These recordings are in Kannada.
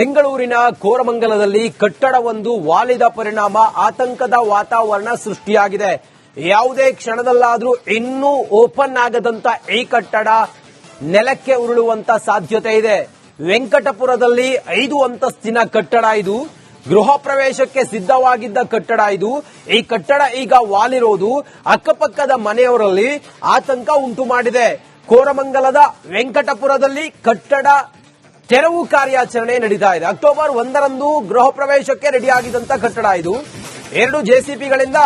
ಬೆಂಗಳೂರಿನ ಕೋರಮಂಗಲದಲ್ಲಿ ಕಟ್ಟಡವೊಂದು ವಾಲಿದ ಪರಿಣಾಮ ಆತಂಕದ ವಾತಾವರಣ ಸೃಷ್ಟಿಯಾಗಿದೆ. ಯಾವುದೇ ಕ್ಷಣದಲ್ಲಾದರೂ ಇನ್ನೂ ಓಪನ್ ಆಗದಂತ ಈ ಕಟ್ಟಡ ನೆಲಕ್ಕೆ ಉರುಳುವಂತ ಸಾಧ್ಯತೆ ಇದೆ. ವೆಂಕಟಪುರದಲ್ಲಿ ಐದು ಅಂತಸ್ತಿನ ಕಟ್ಟಡ ಇದು. ಗೃಹ ಪ್ರವೇಶಕ್ಕೆ ಸಿದ್ಧವಾಗಿದ್ದ ಕಟ್ಟಡ ಇದು. ಈ ಕಟ್ಟಡ ಈಗ ವಾಲಿರೋದು. ಅಕ್ಕಪಕ್ಕದ ಮನೆಯವರಲ್ಲಿ ಆತಂಕ ಉಂಟು ಮಾಡಿದೆ ಕೋರಮಂಗಲದ ವೆಂಕಟಪುರದಲ್ಲಿ ಕಟ್ಟಡ ತೆರವು ಕಾರ್ಯಾಚರಣೆ ನಡೀತಾ ಇದೆ. ಅಕ್ಟೋಬರ್ ಒಂದರಂದು ಗೃಹ ಪ್ರವೇಶಕ್ಕೆ ರೆಡಿಯಾಗಿದ್ದಂತ ಕಟ್ಟಡ ಇದು. ಎರಡು ಜೆಸಿಪಿಗಳಿಂದ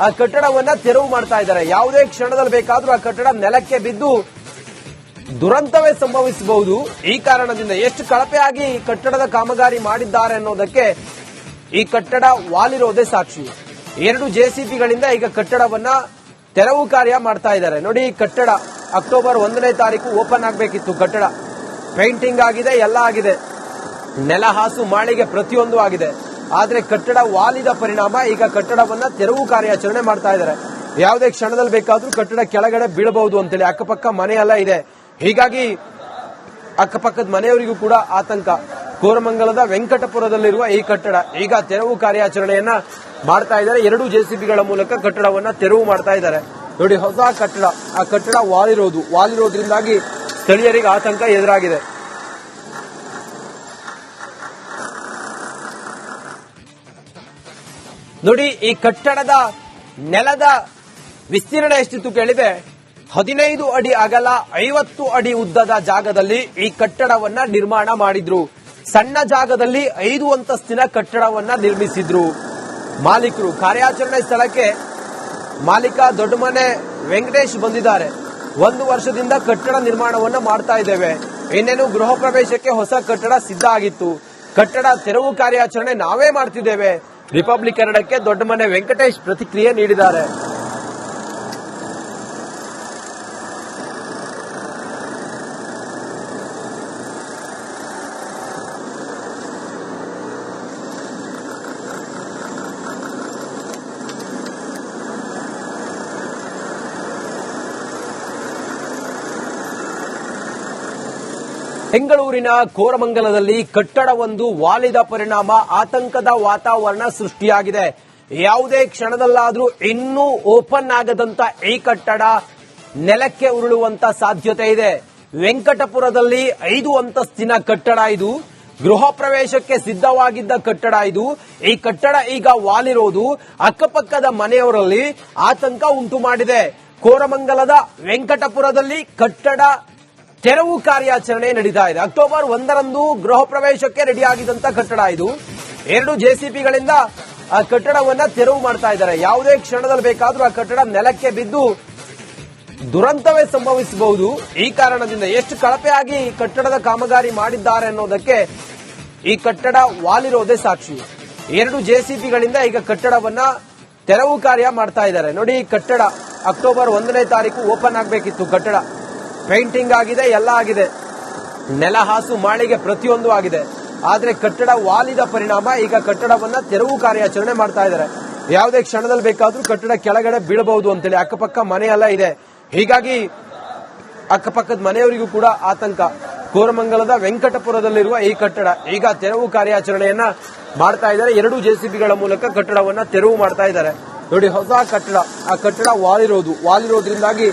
ಆ ಕಟ್ಟಡವನ್ನ ತೆರವು ಮಾಡ್ತಾ ಇದ್ದಾರೆ. ಯಾವುದೇ ಕ್ಷಣದಲ್ಲಿ ಬೇಕಾದ್ರೂ ಆ ಕಟ್ಟಡ ನೆಲಕ್ಕೆ ಬಿದ್ದು ದುರಂತವೇ ಸಂಭವಿಸಬಹುದು. ಈ ಕಾರಣದಿಂದ ಎಷ್ಟು ಕಳಪೆಯಾಗಿ ಕಟ್ಟಡದ ಕಾಮಗಾರಿ ಮಾಡಿದ್ದಾರೆ ಅನ್ನೋದಕ್ಕೆ ಈ ಕಟ್ಟಡ ವಾಲಿರೋದೇ ಸಾಕ್ಷಿ. ಎರಡು ಜೆಸಿಪಿಗಳಿಂದ ಈಗ ಕಟ್ಟಡವನ್ನ ತೆರವು ಕಾರ್ಯ ಮಾಡ್ತಾ ಇದ್ದಾರೆ. ನೋಡಿ ಕಟ್ಟಡ ಅಕ್ಟೋಬರ್ ಒಂದನೇ ತಾರೀಕು ಓಪನ್ ಆಗಬೇಕಿತ್ತು ಕಟ್ಟಡ. ಪೇಂಟಿಂಗ್ ಆಗಿದೆ, ಎಲ್ಲ ಆಗಿದೆ. ನೆಲ ಹಾಸು ಮಾಳಿಗೆ ಪ್ರತಿಯೊಂದು ಆಗಿದೆ. ಆದ್ರೆ ಕಟ್ಟಡ ವಾಲಿದ ಪರಿಣಾಮ ಈಗ ಕಟ್ಟಡವನ್ನ ತೆರವು ಕಾರ್ಯಾಚರಣೆ ಮಾಡ್ತಾ ಇದ್ದಾರೆ. ಯಾವುದೇ ಕ್ಷಣದಲ್ಲಿ ಬೇಕಾದ್ರೂ ಕಟ್ಟಡ ಕೆಳಗಡೆ ಬೀಳಬಹುದು ಅಂತೇಳಿ ಅಕ್ಕಪಕ್ಕ ಮನೆ ಎಲ್ಲ ಇದೆ. ಹೀಗಾಗಿ ಅಕ್ಕಪಕ್ಕದ ಮನೆಯವರಿಗೂ ಕೂಡ ಆತಂಕ. ಕೋರಮಂಗಲದ ವೆಂಕಟಪುರದಲ್ಲಿರುವ ಈ ಕಟ್ಟಡ ಈಗ ತೆರವು ಕಾರ್ಯಾಚರಣೆಯನ್ನ ಮಾಡ್ತಾ ಇದ್ದಾರೆ. ಎರಡು ಜೆಸಿಬಿಗಳ ಮೂಲಕ ಕಟ್ಟಡವನ್ನ ತೆರವು ಮಾಡ್ತಾ ಇದ್ದಾರೆ. ನೋಡಿ, ಹೊಸ ಕಟ್ಟಡ. ಆ ಕಟ್ಟಡ ವಾಲಿರೋದು. ವಾಲಿರೋದ್ರಿಂದಾಗಿ ಸ್ಥಳೀಯರಿಗೆ ಆತಂಕ ಎದುರಾಗಿದೆ. ನೋಡಿ, ಈ ಕಟ್ಟಡದ ನೆಲದ ವಿಸ್ತೀರ್ಣ ಎಷ್ಟಿತ್ತು ಕೇಳಿದೆ ಹದಿನೈದು ಅಡಿ ಅಗಲ, ಐವತ್ತು ಅಡಿ ಉದ್ದದ ಜಾಗದಲ್ಲಿ ಈ ಕಟ್ಟಡವನ್ನ ನಿರ್ಮಾಣ ಮಾಡಿದ್ರು. ಸಣ್ಣ ಜಾಗದಲ್ಲಿ ಐದು ಅಂತಸ್ತಿನ ಕಟ್ಟಡವನ್ನ ನಿರ್ಮಿಸಿದ್ರು. ಮಾಲೀಕರು, ಕಾರ್ಯಾಚರಣೆ ಸ್ಥಳಕ್ಕೆ ಮಾಲೀಕ ದೊಡ್ಡಮನೆ ವೆಂಕಟೇಶ್ ಬಂದಿದ್ದಾರೆ. ಒಂದು ವರ್ಷದಿಂದ ಕಟ್ಟಡ ನಿರ್ಮಾಣವನ್ನ ಮಾಡ್ತಾ ಇದ್ದೇವೆ. ಇನ್ನೇನು ಗೃಹ ಪ್ರವೇಶಕ್ಕೆ ಹೊಸ ಕಟ್ಟಡ ಸಿದ್ಧ ಆಗಿತ್ತು. ಕಟ್ಟಡ ತೆರವು ಕಾರ್ಯಾಚರಣೆ ನಾವೇ ಮಾಡ್ತಿದ್ದೇವೆ. ರಿಪಬ್ಲಿಕ್ ಕನ್ನಡಕ್ಕೆ ದೊಡ್ಡಮನೆ ವೆಂಕಟೇಶ್ ಪ್ರತಿಕ್ರಿಯೆ ನೀಡಿದ್ದಾರೆ. ಬೆಂಗಳೂರಿನ ಕೋರಮಂಗಲದಲ್ಲಿ ಕಟ್ಟಡವೊಂದು ವಾಲಿದ ಪರಿಣಾಮ ಆತಂಕದ ವಾತಾವರಣ ಸೃಷ್ಟಿಯಾಗಿದೆ. ಯಾವುದೇ ಕ್ಷಣದಲ್ಲಾದರೂ ಇನ್ನೂ ಓಪನ್ ಆಗದಂತ ಈ ಕಟ್ಟಡ ನೆಲಕ್ಕೆ ಉರುಳುವಂತ ಸಾಧ್ಯತೆ ಇದೆ. ವೆಂಕಟಪುರದಲ್ಲಿ ಐದು ಅಂತಸ್ತಿನ ಕಟ್ಟಡ ಇದು. ಗೃಹ ಪ್ರವೇಶಕ್ಕೆ ಸಿದ್ಧವಾಗಿದ್ದ ಕಟ್ಟಡ ಇದು. ಈ ಕಟ್ಟಡ ಈಗ ವಾಲಿರೋದು. ಅಕ್ಕಪಕ್ಕದ ಮನೆಯವರಲ್ಲಿ ಆತಂಕ ಉಂಟು ಮಾಡಿದೆ ಕೋರಮಂಗಲದ ವೆಂಕಟಪುರದಲ್ಲಿ ಕಟ್ಟಡ ತೆರವು ಕಾರ್ಯಾಚರಣೆ ನಡೀತಾ ಇದೆ. ಅಕ್ಟೋಬರ್ ಒಂದರಂದು ಗೃಹ ಪ್ರವೇಶಕ್ಕೆ ರೆಡಿಯಾಗಿದ್ದಂತ ಕಟ್ಟಡ ಇದು. ಎರಡು ಜೆಸಿಪಿಗಳಿಂದ ಆ ಕಟ್ಟಡವನ್ನ ತೆರವು ಮಾಡ್ತಾ ಇದ್ದಾರೆ. ಯಾವುದೇ ಕ್ಷಣದಲ್ಲಿ ಬೇಕಾದ್ರೂ ಆ ಕಟ್ಟಡ ನೆಲಕ್ಕೆ ಬಿದ್ದು ದುರಂತವೇ ಸಂಭವಿಸಬಹುದು. ಈ ಕಾರಣದಿಂದ ಎಷ್ಟು ಕಳಪೆಯಾಗಿ ಕಟ್ಟಡದ ಕಾಮಗಾರಿ ಮಾಡಿದ್ದಾರೆ ಅನ್ನೋದಕ್ಕೆ ಈ ಕಟ್ಟಡ ವಾಲಿರೋದೇ ಸಾಕ್ಷಿ. ಎರಡು ಜೆಸಿಪಿಗಳಿಂದ ಈಗ ಕಟ್ಟಡವನ್ನ ತೆರವು ಕಾರ್ಯ ಮಾಡ್ತಾ ಇದ್ದಾರೆ. ನೋಡಿ ಕಟ್ಟಡ ಅಕ್ಟೋಬರ್ ಒಂದನೇ ತಾರೀಕು ಓಪನ್ ಆಗಬೇಕಿತ್ತು ಕಟ್ಟಡ. ಪೇಂಟಿಂಗ್ ಆಗಿದೆ, ಎಲ್ಲ ಆಗಿದೆ. ನೆಲ ಹಾಸು ಮಾಳಿಗೆ ಪ್ರತಿಯೊಂದು ಆಗಿದೆ. ಆದ್ರೆ ಕಟ್ಟಡ ವಾಲಿದ ಪರಿಣಾಮ ಈಗ ಕಟ್ಟಡವನ್ನ ತೆರವು ಕಾರ್ಯಾಚರಣೆ ಮಾಡ್ತಾ ಇದ್ದಾರೆ. ಯಾವುದೇ ಕ್ಷಣದಲ್ಲಿ ಬೇಕಾದ್ರೂ ಕಟ್ಟಡ ಕೆಳಗಡೆ ಬೀಳಬಹುದು ಅಂತೇಳಿ ಅಕ್ಕಪಕ್ಕ ಮನೆ ಎಲ್ಲ ಇದೆ. ಹೀಗಾಗಿ ಅಕ್ಕಪಕ್ಕದ ಮನೆಯವರಿಗೂ ಕೂಡ ಆತಂಕ. ಕೋರಮಂಗಲದ ವೆಂಕಟಪುರದಲ್ಲಿರುವ ಈ ಕಟ್ಟಡ ಈಗ ತೆರವು ಕಾರ್ಯಾಚರಣೆಯನ್ನ ಮಾಡ್ತಾ ಇದ್ದಾರೆ. ಎರಡು ಜೆಸಿಬಿಗಳ ಮೂಲಕ ಕಟ್ಟಡವನ್ನ ತೆರವು ಮಾಡ್ತಾ ಇದ್ದಾರೆ. ನೋಡಿ, ಹೊಸ ಕಟ್ಟಡ. ಆ ಕಟ್ಟಡ ವಾಲಿರೋದು. ವಾಲಿರೋದ್ರಿಂದಾಗಿ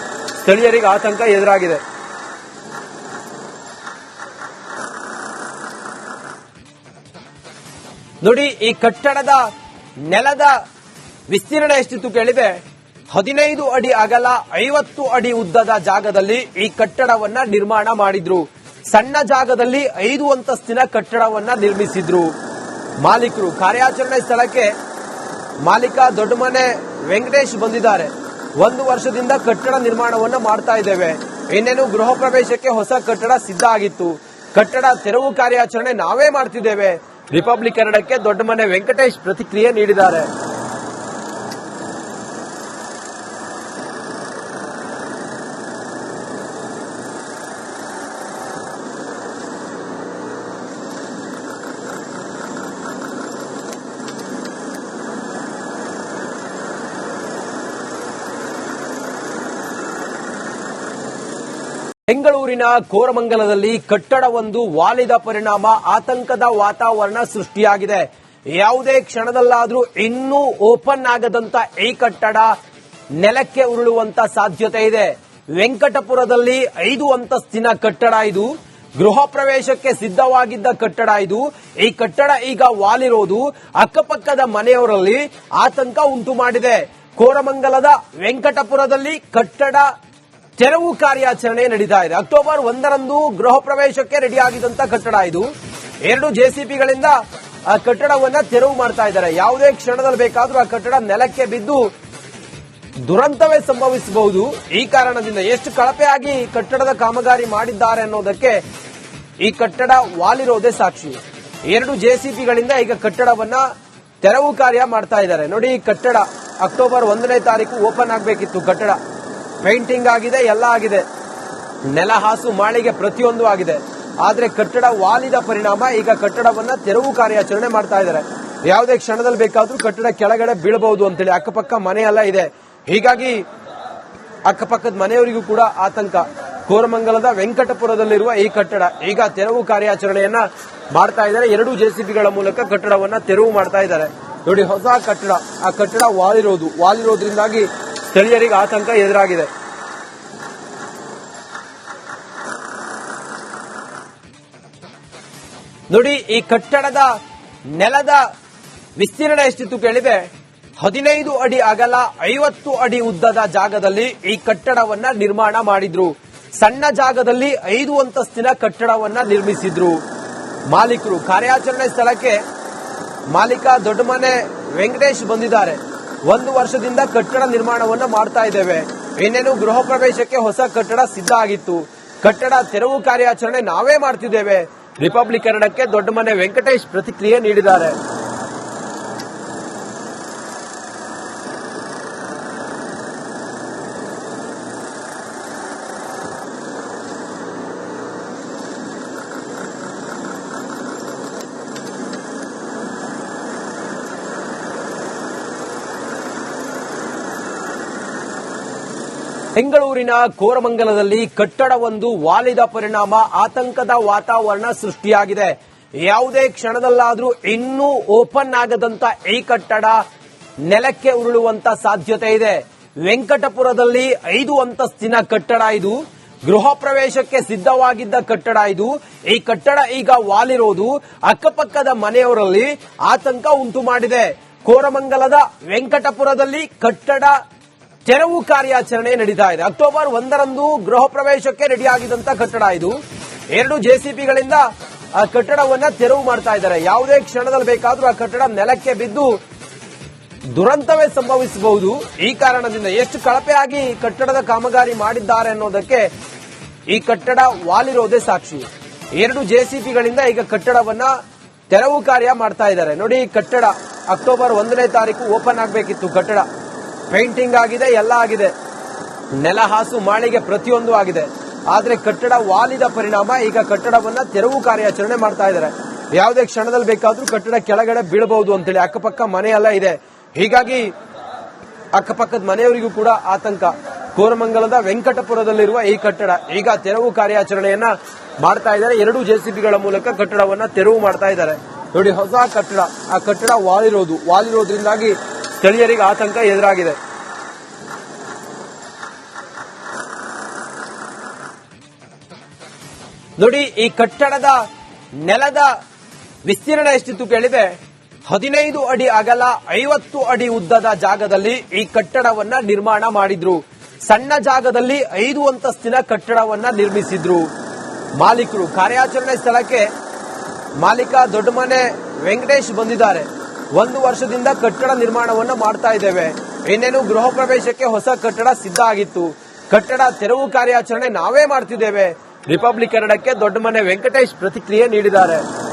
ಸ್ಥಳೀಯರಿಗೆ ಆತಂಕ ಎದುರಾಗಿದೆ. ನೋಡಿ, ಈ ಕಟ್ಟಡದ ನೆಲದ ವಿಸ್ತೀರ್ಣ ಎಷ್ಟಿತ್ತು ಕೇಳಿದೆ ಹದಿನೈದು ಅಡಿ ಅಗಲ, ಐವತ್ತು ಅಡಿ ಉದ್ದದ ಜಾಗದಲ್ಲಿ ಈ ಕಟ್ಟಡವನ್ನ ನಿರ್ಮಾಣ ಮಾಡಿದ್ರು. ಸಣ್ಣ ಜಾಗದಲ್ಲಿ ಐದು ಅಂತಸ್ತಿನ ಕಟ್ಟಡವನ್ನ ನಿರ್ಮಿಸಿದ್ರು. ಮಾಲೀಕರು, ಕಾರ್ಯಾಚರಣೆ ಸ್ಥಳಕ್ಕೆ ಮಾಲೀಕ ದೊಡ್ಡಮನೆ ವೆಂಕಟೇಶ್ ಬಂದಿದ್ದಾರೆ. ಒಂದು ವರ್ಷದಿಂದ ಕಟ್ಟಡ ನಿರ್ಮಾಣವನ್ನ ಮಾಡ್ತಾ ಇದ್ದೇವೆ. ಇನ್ನೇನು ಗೃಹ ಪ್ರವೇಶಕ್ಕೆ ಹೊಸ ಕಟ್ಟಡ ಸಿದ್ಧ ಆಗಿತ್ತು. ಕಟ್ಟಡ ತೆರವು ಕಾರ್ಯಾಚರಣೆ ನಾವೇ ಮಾಡ್ತಿದ್ದೇವೆ. ರಿಪಬ್ಲಿಕ್ ಕನ್ನಡಕ್ಕೆ ದೊಡ್ಡಮನೆ ವೆಂಕಟೇಶ್ ಪ್ರತಿಕ್ರಿಯೆ ನೀಡಿದ್ದಾರೆ. ಬೆಂಗಳೂರಿನ ಕೋರಮಂಗಲದಲ್ಲಿ ಕಟ್ಟಡವೊಂದು ವಾಲಿದ ಪರಿಣಾಮ ಆತಂಕದ ವಾತಾವರಣ ಸೃಷ್ಟಿಯಾಗಿದೆ. ಯಾವುದೇ ಕ್ಷಣದಲ್ಲಾದರೂ ಇನ್ನೂ ಓಪನ್ ಆಗದಂತ ಈ ಕಟ್ಟಡ ನೆಲಕ್ಕೆ ಉರುಳುವಂತ ಸಾಧ್ಯತೆ ಇದೆ. ವೆಂಕಟಪುರದಲ್ಲಿ ಐದು ಅಂತಸ್ತಿನ ಕಟ್ಟಡ ಇದು. ಗೃಹ ಪ್ರವೇಶಕ್ಕೆ ಸಿದ್ಧವಾಗಿದ್ದ ಕಟ್ಟಡ ಇದು. ಈ ಕಟ್ಟಡ ಈಗ ವಾಲಿರೋದು. ಅಕ್ಕಪಕ್ಕದ ಮನೆಯವರಲ್ಲಿ ಆತಂಕ ಉಂಟು ಮಾಡಿದೆ ಕೋರಮಂಗಲದ ವೆಂಕಟಪುರದಲ್ಲಿ ಕಟ್ಟಡ ತೆರವು ಕಾರ್ಯಾಚರಣೆ ನಡೀತಾ ಇದೆ. ಅಕ್ಟೋಬರ್ ಒಂದರಂದು ಗೃಹ ಪ್ರವೇಶಕ್ಕೆ ರೆಡಿ ಆಗಿದಂತ ಕಟ್ಟಡ ಇದು. ಎರಡು ಜೆಸಿಪಿಗಳಿಂದ ಆ ಕಟ್ಟಡವನ್ನ ತೆರವು ಮಾಡ್ತಾ ಇದ್ದಾರೆ. ಯಾವುದೇ ಕ್ಷಣದಲ್ಲಿ ಬೇಕಾದ್ರೂ ಆ ಕಟ್ಟಡ ನೆಲಕ್ಕೆ ಬಿದ್ದು ದುರಂತವೇ ಸಂಭವಿಸಬಹುದು. ಈ ಕಾರಣದಿಂದ ಎಷ್ಟು ಕಳಪೆಯಾಗಿ ಕಟ್ಟಡದ ಕಾಮಗಾರಿ ಮಾಡಿದ್ದಾರೆ ಅನ್ನೋದಕ್ಕೆ ಈ ಕಟ್ಟಡ ವಾಲಿರೋದೇ ಸಾಕ್ಷಿ. ಎರಡು ಜೆಸಿಪಿಗಳಿಂದ ಈಗ ಕಟ್ಟಡವನ್ನ ತೆರವು ಕಾರ್ಯ ಮಾಡ್ತಾ ಇದ್ದಾರೆ. ನೋಡಿ ಕಟ್ಟಡ ಅಕ್ಟೋಬರ್ ಒಂದನೇ ತಾರೀಕು ಓಪನ್ ಆಗಬೇಕಿತ್ತು. ಕಟ್ಟಡ ಪೇಂಟಿಂಗ್ ಆಗಿದೆ, ಎಲ್ಲ ಆಗಿದೆ. ನೆಲ ಹಾಸು ಮಾಳಿಗೆ ಪ್ರತಿಯೊಂದು ಆಗಿದೆ. ಆದ್ರೆ ಕಟ್ಟಡ ವಾಲಿದ ಪರಿಣಾಮ ಈಗ ಕಟ್ಟಡವನ್ನ ತೆರವು ಕಾರ್ಯಾಚರಣೆ ಮಾಡ್ತಾ ಇದ್ದಾರೆ. ಯಾವುದೇ ಕ್ಷಣದಲ್ಲಿ ಬೇಕಾದ್ರೂ ಕಟ್ಟಡ ಕೆಳಗಡೆ ಬೀಳಬಹುದು ಅಂತೇಳಿ ಅಕ್ಕಪಕ್ಕ ಮನೆ ಎಲ್ಲ ಇದೆ. ಹೀಗಾಗಿ ಅಕ್ಕಪಕ್ಕದ ಮನೆಯವರಿಗೂ ಕೂಡ ಆತಂಕ. ಕೋರಮಂಗಲದ ವೆಂಕಟಪುರದಲ್ಲಿರುವ ಈ ಕಟ್ಟಡ ಈಗ ತೆರವು ಕಾರ್ಯಾಚರಣೆಯನ್ನ ಮಾಡ್ತಾ ಇದ್ದಾರೆ. ಎರಡು ಜೆಸಿಬಿಗಳ ಮೂಲಕ ಕಟ್ಟಡವನ್ನ ತೆರವು ಮಾಡ್ತಾ ಇದ್ದಾರೆ. ನೋಡಿ, ಹೊಸ ಕಟ್ಟಡ. ಆ ಕಟ್ಟಡ ವಾಲಿರೋದು. ವಾಲಿರೋದ್ರಿಂದಾಗಿ ಸ್ಥಳೀಯರಿಗೆ ಆತಂಕ ಎದುರಾಗಿದೆ. ನೋಡಿ, ಈ ಕಟ್ಟಡದ ನೆಲದ ವಿಸ್ತೀರ್ಣ ಎಷ್ಟಿತ್ತು ಕೇಳಿದೆ ಹದಿನೈದು ಅಡಿ ಅಗಲ, ಐವತ್ತು ಅಡಿ ಉದ್ದದ ಜಾಗದಲ್ಲಿ ಈ ಕಟ್ಟಡವನ್ನ ನಿರ್ಮಾಣ ಮಾಡಿದ್ರು. ಸಣ್ಣ ಜಾಗದಲ್ಲಿ ಐದು ಅಂತಸ್ತಿನ ಕಟ್ಟಡವನ್ನ ನಿರ್ಮಿಸಿದ್ರು. ಮಾಲೀಕರು, ಕಾರ್ಯಾಚರಣೆ ಸ್ಥಳಕ್ಕೆ ಮಾಲೀಕ ದೊಡ್ಡಮನೆ ವೆಂಕಟೇಶ್ ಬಂದಿದ್ದಾರೆ. ಒಂದು ವರ್ಷದಿಂದ ಕಟ್ಟಡ ನಿರ್ಮಾಣವನ್ನ ಮಾಡ್ತಾ ಇದ್ದೇವೆ. ಇನ್ನೇನು ಗೃಹ ಪ್ರವೇಶಕ್ಕೆ ಹೊಸ ಕಟ್ಟಡ ಸಿದ್ಧ ಆಗಿತ್ತು. ಕಟ್ಟಡ ತೆರವು ಕಾರ್ಯಾಚರಣೆ ನಾವೇ ಮಾಡ್ತಿದ್ದೇವೆ. ರಿಪಬ್ಲಿಕ್ ಕನ್ನಡಕ್ಕೆ ದೊಡ್ಡಮನೆ ವೆಂಕಟೇಶ್ ಪ್ರತಿಕ್ರಿಯೆ ನೀಡಿದ್ದಾರೆ. ಬೆಂಗಳೂರಿನ ಕೋರಮಂಗಲದಲ್ಲಿ ಕಟ್ಟಡವೊಂದು ವಾಲಿದ ಪರಿಣಾಮ ಆತಂಕದ ವಾತಾವರಣ ಸೃಷ್ಟಿಯಾಗಿದೆ. ಯಾವುದೇ ಕ್ಷಣದಲ್ಲಾದರೂ ಇನ್ನೂ ಓಪನ್ ಆಗದಂತ ಈ ಕಟ್ಟಡ ನೆಲಕ್ಕೆ ಉರುಳುವಂತ ಸಾಧ್ಯತೆ ಇದೆ. ವೆಂಕಟಪುರದಲ್ಲಿ ಐದು ಅಂತಸ್ತಿನ ಕಟ್ಟಡ ಇದು. ಗೃಹ ಪ್ರವೇಶಕ್ಕೆ ಸಿದ್ಧವಾಗಿದ್ದ ಕಟ್ಟಡ ಇದು. ಈ ಕಟ್ಟಡ ಈಗ ವಾಲಿರೋದು. ಅಕ್ಕಪಕ್ಕದ ಮನೆಯವರಲ್ಲಿ ಆತಂಕ ಉಂಟು ಮಾಡಿದೆ ಕೋರಮಂಗಲದ ವೆಂಕಟಪುರದಲ್ಲಿ ಕಟ್ಟಡ ತೆರವು ಕಾರ್ಯಾಚರಣೆ ನಡೀತಾ ಇದೆ. ಅಕ್ಟೋಬರ್ ಒಂದರಂದು ಗೃಹ ಪ್ರವೇಶಕ್ಕೆ ರೆಡಿ ಆಗಿದಂತ ಕಟ್ಟಡ ಇದು. ಎರಡು ಜೆಸಿಪಿಗಳಿಂದ ಆ ಕಟ್ಟಡವನ್ನ ತೆರವು ಮಾಡ್ತಾ ಇದ್ದಾರೆ. ಯಾವುದೇ ಕ್ಷಣದಲ್ಲಿ ಬೇಕಾದ್ರೂ ಆ ಕಟ್ಟಡ ನೆಲಕ್ಕೆ ಬಿದ್ದು ದುರಂತವೇ ಸಂಭವಿಸಬಹುದು. ಈ ಕಾರಣದಿಂದ ಎಷ್ಟು ಕಳಪೆಯಾಗಿ ಕಟ್ಟಡದ ಕಾಮಗಾರಿ ಮಾಡಿದ್ದಾರೆ ಅನ್ನೋದಕ್ಕೆ ಈ ಕಟ್ಟಡ ವಾಲಿರೋದೇ ಸಾಕ್ಷಿ. ಎರಡು ಜೆಸಿಪಿಗಳಿಂದ ಈಗ ಕಟ್ಟಡವನ್ನ ತೆರವು ಕಾರ್ಯ ಮಾಡ್ತಾ ಇದ್ದಾರೆ. ನೋಡಿ ಕಟ್ಟಡ ಅಕ್ಟೋಬರ್ ಒಂದನೇ ತಾರೀಕು ಓಪನ್ ಆಗಬೇಕಿತ್ತು ಕಟ್ಟಡ. ಪೇಂಟಿಂಗ್ ಆಗಿದೆ, ಎಲ್ಲ ಆಗಿದೆ. ನೆಲ ಹಾಸು ಮಾಳಿಗೆ ಪ್ರತಿಯೊಂದು ಆಗಿದೆ. ಆದ್ರೆ ಕಟ್ಟಡ ವಾಲಿದ ಪರಿಣಾಮ ಈಗ ಕಟ್ಟಡವನ್ನ ತೆರವು ಕಾರ್ಯಾಚರಣೆ ಮಾಡ್ತಾ ಇದ್ದಾರೆ. ಯಾವುದೇ ಕ್ಷಣದಲ್ಲಿ ಬೇಕಾದ್ರೂ ಕಟ್ಟಡ ಕೆಳಗಡೆ ಬೀಳಬಹುದು ಅಂತೇಳಿ ಅಕ್ಕಪಕ್ಕ ಮನೆ ಎಲ್ಲ ಇದೆ. ಹೀಗಾಗಿ ಅಕ್ಕಪಕ್ಕದ ಮನೆಯವರಿಗೂ ಕೂಡ ಆತಂಕ. ಕೋರಮಂಗಲದ ವೆಂಕಟಪುರದಲ್ಲಿರುವ ಈ ಕಟ್ಟಡ ಈಗ ತೆರವು ಕಾರ್ಯಾಚರಣೆಯನ್ನ ಮಾಡ್ತಾ ಇದ್ದಾರೆ. ಎರಡು ಜೆಸಿಬಿಗಳ ಮೂಲಕ ಕಟ್ಟಡವನ್ನ ತೆರವು ಮಾಡ್ತಾ ಇದ್ದಾರೆ. ನೋಡಿ, ಹೊಸ ಕಟ್ಟಡ. ಆ ಕಟ್ಟಡ ವಾಲಿರೋದು. ವಾಲಿರೋದ್ರಿಂದಾಗಿ ಸ್ಥಳೀಯರಿಗೆ ಆತಂಕ ಎದುರಾಗಿದೆ. ನೋಡಿ, ಈ ಕಟ್ಟಡದ ನೆಲದ ವಿಸ್ತೀರ್ಣ ಎಷ್ಟಿತ್ತು ಕೇಳಿದೆ ಹದಿನೈದು ಅಡಿ ಅಗಲ ಐವತ್ತು ಅಡಿ ಉದ್ದದ ಜಾಗದಲ್ಲಿ ಈ ಕಟ್ಟಡವನ್ನ ನಿರ್ಮಾಣ ಮಾಡಿದ್ರು. ಸಣ್ಣ ಜಾಗದಲ್ಲಿ ಐದು ಅಂತಸ್ತಿನ ಕಟ್ಟಡವನ್ನ ನಿರ್ಮಿಸಿದ್ರು. ಮಾಲೀಕರು ಕಾರ್ಯಾಚರಣೆ ಸ್ಥಳಕ್ಕೆ ಮಾಲೀಕ ದೊಡ್ಡಮನೆ ವೆಂಕಟೇಶ್ ಬಂದಿದ್ದಾರೆ. ಒಂದು ವರ್ಷದಿಂದ ಕಟ್ಟಡ ನಿರ್ಮಾಣವನ್ನ ಮಾಡ್ತಾ ಇದ್ದೇವೆ. ಇನ್ನೇನು ಗೃಹ ಪ್ರವೇಶಕ್ಕೆ ಹೊಸ ಕಟ್ಟಡ ಸಿದ್ಧ ಆಗಿತ್ತು. ಕಟ್ಟಡ ತೆರವು ಕಾರ್ಯಾಚರಣೆ ನಾವೇ ಮಾಡ್ತಿದ್ದೇವೆ. ರಿಪಬ್ಲಿಕ್ ಕನ್ನಡಕ್ಕೆ ದೊಡ್ಡಮನೆ ವೆಂಕಟೇಶ್ ಪ್ರತಿಕ್ರಿಯೆ ನೀಡಿದ್ದಾರೆ.